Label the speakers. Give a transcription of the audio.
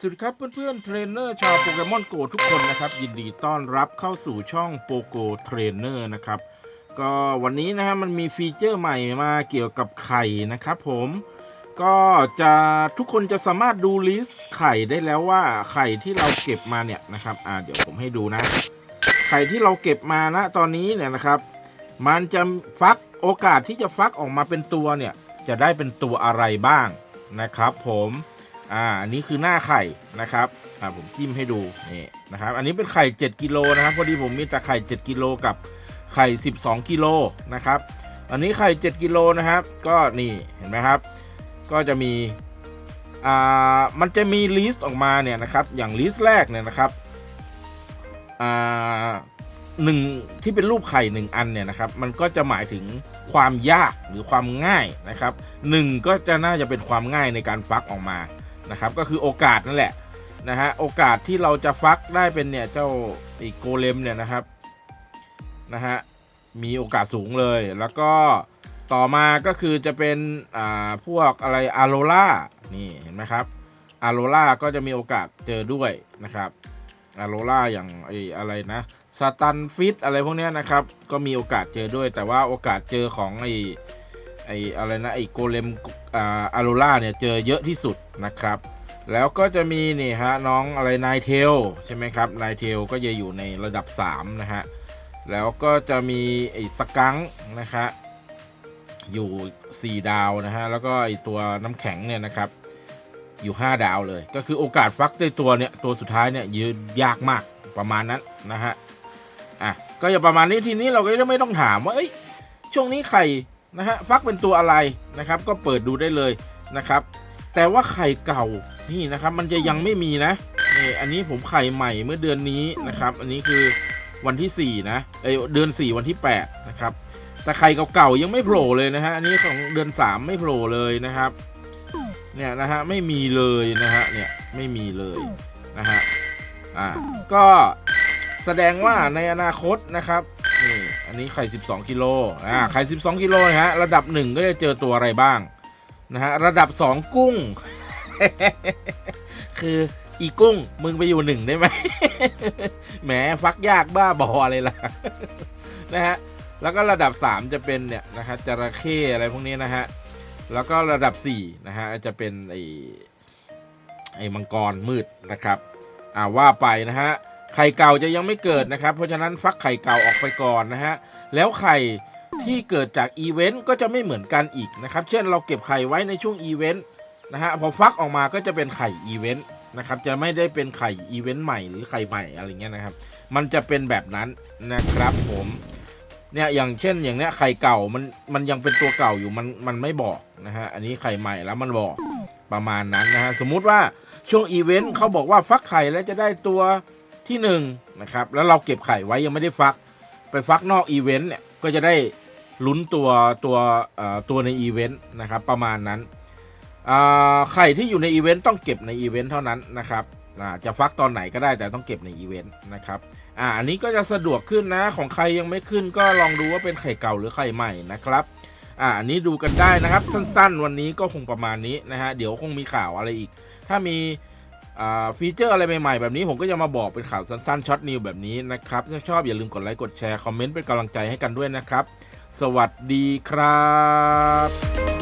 Speaker 1: สวัสดีครับเพื่อนๆเทรนเนอร์ชาวโปเกมอนโกทุกคนนะครับ ยินดีต้อนรับเข้าสู่ช่องโปโกเทรนเนอร์นะครับ ก็วันนี้นะฮะมันมีฟีเจอร์ใหม่มาเกี่ยวกับไข่นะครับผมก็จะทุกคนจะสามารถดูลิสต์ไข่ได้แล้วว่าไข่ที่เราเก็บมาเนี่ยนะครับอ่าเดี๋ยวผมให้ดูนะ ไข่ที่เราเก็บมานะตอนนี้เนี่ยนะครับ มันจะฟักโอกาสที่จะฟักออกมาเป็นตัวเนี่ยจะได้เป็นตัวอะไรบ้างนะครับ ผม อ่าอันนี้คือหน้าไข่นะครับอ่าผมจิ้มให้ดูนี่นะครับ อันนี้เป็นไข่ 7กิโลนะครับพอดีผมมีแต่ไข่ 7 กิโลกับไข่ 12กิโลนะครับ อันนี้ไข่ 7กิโลนะครับ ก็นี่เห็นไหมครับ ก็จะมีอ่ามันจะมีลิสต์ออกมาเนี่ยนะครับ อย่างลิสต์แรกเนี่ยนะครับอ่าหนึ่งที่เป็นรูปไข่หนึ่งอันเนี่ยนะครับ มันก็จะหมายถึงความยากหรือความง่ายนะครับหนึ่งก็จะน่าจะเป็นความง่ายในการฟักออกมา นะครับก็คือโอกาสนั่นแหละนะฮะโอกาสที่เราจะฟักได้เป็นเนี่ยเจ้าอีโกเลมเนี่ยนะครับนะฮะมีโอกาสสูงเลยแล้วก็ต่อมาก็คือจะเป็นอ่าพวกอะไรอาโรล่านี่เห็นไหมครับอาโรล่าก็จะมีโอกาสเจอด้วยนะครับอาโรล่าอย่างไออะไรนะสตันฟิตอะไรพวกเนี้ยนะครับก็มีโอกาสเจอด้วย แต่ว่าโอกาสเจอของไอ ไออะไรนะไอโกเลมอาอาโรล่าเนี่ยเจอเยอะที่สุดนะครับ แล้วก็จะมีนี่ฮะน้องอะไรนายเทลใช่ไหมครับนายเทลก็จะอยู่ในระดับ 3 นะฮะ แล้วก็จะมีไอสกังค์นะฮะอยู่ 4 ดาวนะฮะ แล้วก็ไอตัวน้ำแข็งเนี่ยนะครับอยู่ 5 ดาวเลย ก็คือโอกาสฟักในตัวเนี่ยตัวสุดท้ายเนี่ยยืนยากมากประมาณนั้นนะฮะอะก็อย่าประมาณนี้ทีนี้เราก็ไม่ต้องถามว่าเอ้ยช่วงนี้ไข่ นะฮะฟักเป็นตัวอะไรนะครับ ก็เปิดดูได้เลยนะครับ แต่ว่าไข่เก่านี่นะครับ มันจะยังไม่มีนะนี่อันนี้ผมไข่ใหม่เมื่อเดือนนี้นะครับ อันนี้คือวันที่ 4 นะเอเดือน 4 วันที่ 8 นะครับ แต่ไข่เก่าๆยังไม่โผล่เลยนะฮะอันนี้ของเดือน 3 ไม่โผล่เลยนะครับเนี่ยนะฮะไม่มีเลยนะฮะเนี่ยไม่มีเลยนะฮะอ่าก็แสดงว่าในอนาคตนะครับ นี่อันนี้ไข่ 12กิโลอ่าไข่ 12กิโลนะฮะระดับ 1 ก็จะเจอตัวอะไรบ้างนะฮะระดับ 2 กุ้ง คืออีกุ้งมึงไปอยู่หนึ่งได้ไหมแหมฟักยากบ้าบออะไรล่ะนะฮะแล้วก็ระดับ 3 จะเป็นเนี่ยนะฮะจระเข้อะไรพวกนี้นะฮะแล้วก็ระดับ4นะฮะจะเป็นไอไอมังกรมืดนะครับอ่าว่าไปนะฮะ ไข่เก่าจะยังไม่เกิดนะครับ เพราะฉะนั้นฟักไข่เก่าออกไปก่อนนะฮะ แล้วไข่ที่เกิดจากอีเวนต์ก็จะไม่เหมือนกันอีกนะครับ เช่นเราเก็บไข่ไว้ในช่วงอีเวนต์นะฮะ พอฟักออกมาก็จะเป็นไข่อีเวนต์นะครับ จะไม่ได้เป็นไข่อีเวนต์ใหม่หรือไข่ใหม่อะไรเงี้ยนะครับ มันจะเป็นแบบนั้นนะครับผมเนี่ยอย่างเช่นอย่างเนี้ยไข่เก่ามันมันยังเป็นตัวเก่าอยู่มันมันไม่บอกนะฮะอันนี้ไข่ใหม่แล้วมันบอกประมาณนั้นนะฮะสมมุติว่าช่วงอีเวนต์เขาบอกว่าฟักไข่แล้วจะได้ตัว ที่หนึ่งนะครับแล้วเราเก็บไข่ไว้ยังไม่ได้ฟัก ไปฟักนอกอีเวนต์เนี่ยก็จะได้ลุ้นตัวตัวตัวในอีเวนต์นะครับประมาณนั้นไข่ที่อยู่ในอีเวนต์ต้องเก็บในอีเวนต์เท่านั้นนะครับจะฟักตอนไหนก็ได้แต่ต้องเก็บในอีเวนต์นะครับอ่าอันนี้ก็จะสะดวกขึ้นนะของใครยังไม่ขึ้นก็ลองดูว่าเป็นไข่เก่าหรือไข่ใหม่นะครับอ่าอันนี้ดูกันได้นะครับสั้นๆ วันนี้ก็คงประมาณนี้นะฮะเดี๋ยวคงมีข่าวอะไรอีก ถ้ามี ฟีเจอร์อะไรใหม่ๆแบบนี้ผมก็จะมาบอกเป็นข่าวสั้นๆช็อตนิวแบบนี้นะครับถ้าชอบอย่าลืมกดไลค์กดแชร์คอมเมนต์เป็นกำลังใจให้กันด้วยนะครับ สวัสดีครับ